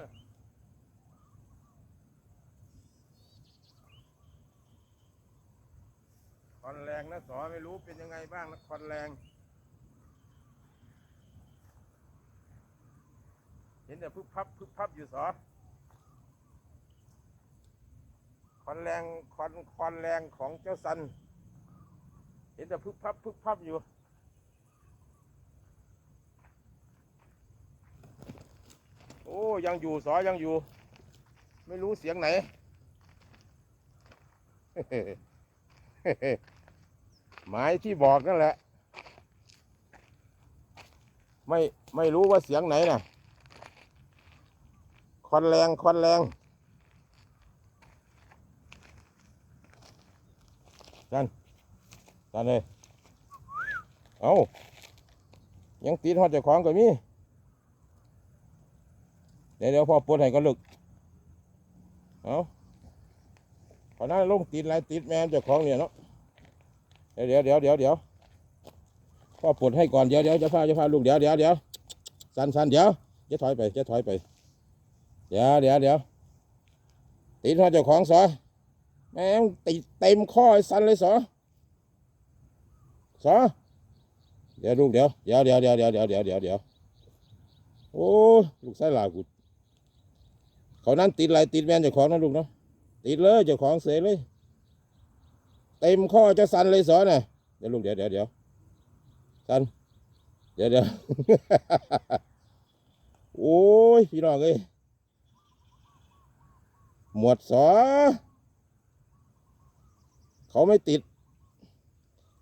ไปคอนแรงนะสอไม่รู้เป็นยังไงบ้างนะคอนแรง เห็นแต่พึบพับพึบพับอยู่สอคอนแรงคอนคอนแรงของเจ้าสัน เห็นแต่พึบพับพึบพับอยู่ อ้ยังอยู่สอยังอยู่ ไม่รู้เสียงไหนหมายที่บอกนั่นแหละ ไม่ไม่รู้ว่าเสียงไหนน่ะควันแรงควันแรงจันจันเลย เอายังตีทอดเจ้าของก็มี เดี๋ยวเดี๋ยวพอปวดให้ก็ลึกเอาขอหน้าลงติดอะไรติดแมนเจ้าของเนี่ยเนาะเดี๋ยวเดี๋ยวเดี๋ยวเดี๋ยวพ่อปวดให้ก่อนเดี๋ยวเดี๋ยวจะพาจะพาลูกเดี๋ยวเดี๋ยวเดี๋ยวสันสันเดี๋ยวจะถอยไปจะถอยไป เดี๋ยวเดี๋ยวเดี๋ยวติดทอเจ้าของสอแม่งติดเต็มข้อไอ้สันเลยสอสอเดี๋ยวลูกเดี๋ยวเดี๋ยวเดี๋ยวเดี๋ยวเดี๋ยวเดี๋ยวเดี๋ยวเดี๋ยวเดี๋ยวโอ้ลูกไส้ลากู เขานั้นติดอะไรติดแมนเจ้าของนะลูกเนาะติดเลยเจ้าของเสียเลยเต็มข้อจะสันเลยสอนน่ะเดี๋ยวลูกเดี๋ยวเดี๋ยวเดี๋ยวสันเดี๋ยวเดี๋ยวโอ้ยพี่น้องเอ้ยหมวดสอเขาไม่ติด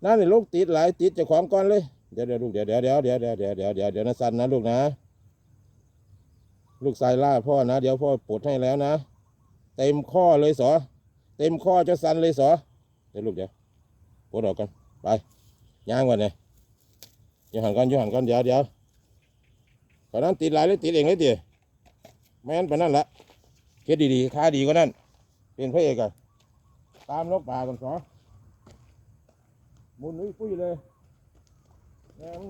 นั่นนี่ลูกติดหลายติดเจ้าของก่อนเลยเดี๋ยวเดี๋ยวลูกเดี๋ยวเดี๋ยวเดี๋ยวเดี๋ยวเดี๋ยวเดี๋ยวเดี๋ยวเดี๋ยวนะสันนะลูกนะ ลูกชายล่าพ่อนะ เดี๋ยวพ่อปลดให้แล้วนะ เต็มข้อเลยสอ เต็มข้อจะสันเลยสอเดี๋ยวลูกเดี๋ยวปวดออกกันไปย่างก่อนเนี่ยอยู่หันก่อนอยู่หันก่อนเดี๋ยวเดี๋ยวตอนนั้นติดหลายเลยติดเองเลยตีแม่นปนนั่นละเก็ดดีๆค่าดีกว่านั้นเป็นพระเอกอะตามนกป่ากันสอหมุนนุ้ยปุ้ยเลยแม่ง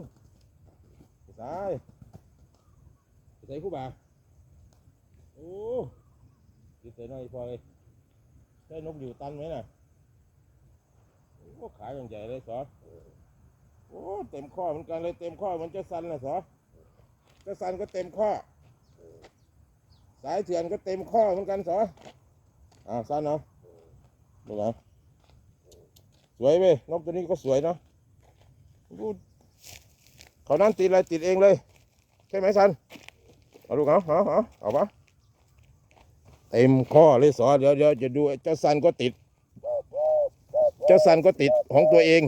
ไปสายใส่คู่บ่า โอ้ติดเตะน้อยพอเลยได้นกอยู่ตันไหมน่ะโอ้ขายอย่างใหญ่เลยสอโอ้เต็มข้อเหมือนกันเลยเต็มข้อเหมันเจะสันนะสอเจะสันก็เต็มข้อ สายเถื่อนก็เต็มข้อเหมือนกันสออ่าสันเนาะดูเอาสวยเว้ยนกตัวนี้ก็สวยเนาะดูเขานั้นติดอะไรติดเองเลย ใช่ไหมสันเอาลูกเอาเอาเอาเอาปะ เต็มข้อเลยสอเดี๋ยวเดี๋ยวจะดูเจ้าสันก็ติด เจ้าสันก็ติดของตัวเอง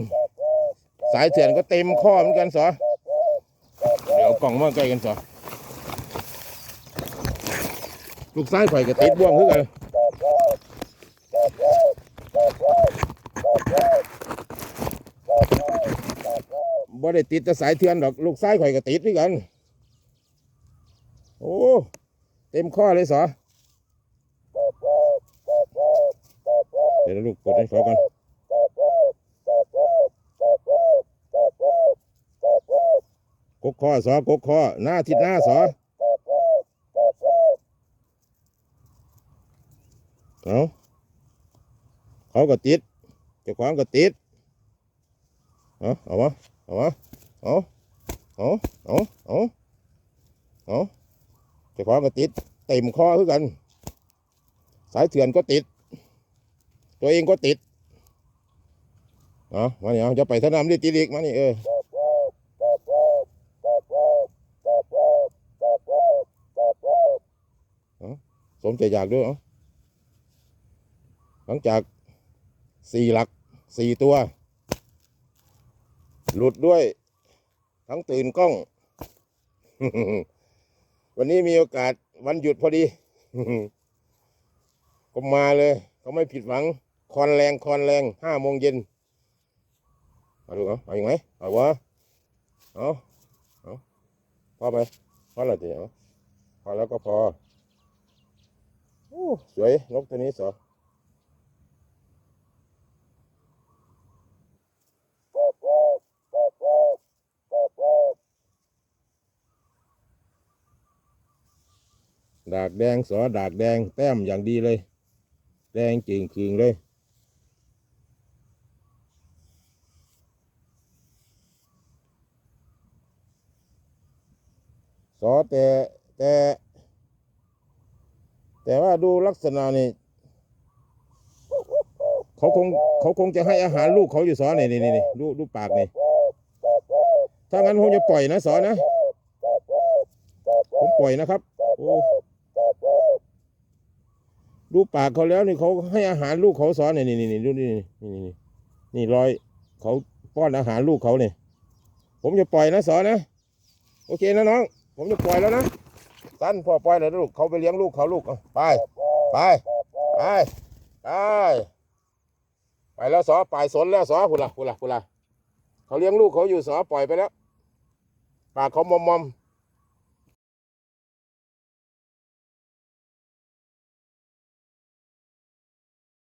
สายเถื่อนก็เต็มข้อเหมือนกันสอเดี๋ยวกล่องมาใกล้กันสอลูกซ้ายไผ่ก็ติดบ่วงคือกันบ่ได้ติดแต่สายเถื่อนดอกลูกซ้ายไผ่ก็ติดด้วยกัน โอ้ เต็มข้อเลยสอเดี๋ยวลูกกดให้เขากันกกข้อสอกกข้อหน้าทิศหน้าสอเอาเขาก็ติดเจ้าของก็ติดเอาเอาวะเอาวะเอาเอาเอาเอาเอาเจ้าของก็ติดเต็มข้อคือกัน สายเถื่อนก็ติด ตัวเองก็ติดเอามาเนี่ยจะไปสนามที่ติดอีกมานี่เออสมใจอยากด้วยเหรอหลังจากสี่หลักสี่ตัว หลุดด้วย ทั้งตื่นกล้อง วันนี้มีโอกาสวันหยุดพอดี ก็มาเลยเขาไม่ผิดหวัง คอนแรงคอนแรงห้าโมงเย็นเอาดูเอาเอาอย่างไรเอาวะเอาเอาพอไปพอแล้วเดี๋ยวพอแล้วก็พอโอ้สวยนกตัวนี้สอดากแดงสอดากแดงแต้มอย่างดีเลย แดงจริงคืงเลย สอแต่แต่แต่ว่าดูลักษณะนี่เขาคงเขาคงจะให้อาหารลูกเขาอยู่สอนนี่นี่นี่ดูดูปากนี่ถ้างั้นผมจะปล่อยนะสอนะ ผมปล่อยนะครับโอ้ดูปากเขาแล้วนี่เขาให้อาหารลูกเขาสอนนี่นี่นี่นี่ดูนี่นี่นี่นี่นี่รอยเขาป้อนอาหารลูกเขาเนี่ยผมจะปล่อยนะสอนนะ โอเคนะน้อง ผมจะปล่อยแล้วนะสั้นพอปล่อยแล้วลูกเขาไปเลี้ยงลูกเขาลูกไปไปไปไปไปแล้วสอปล่อยสนแล้วสอพุละพุละพุละเขาเลี้ยงลูกเขาอยู่สอปล่อยไปแล้วปากเขามอมมอม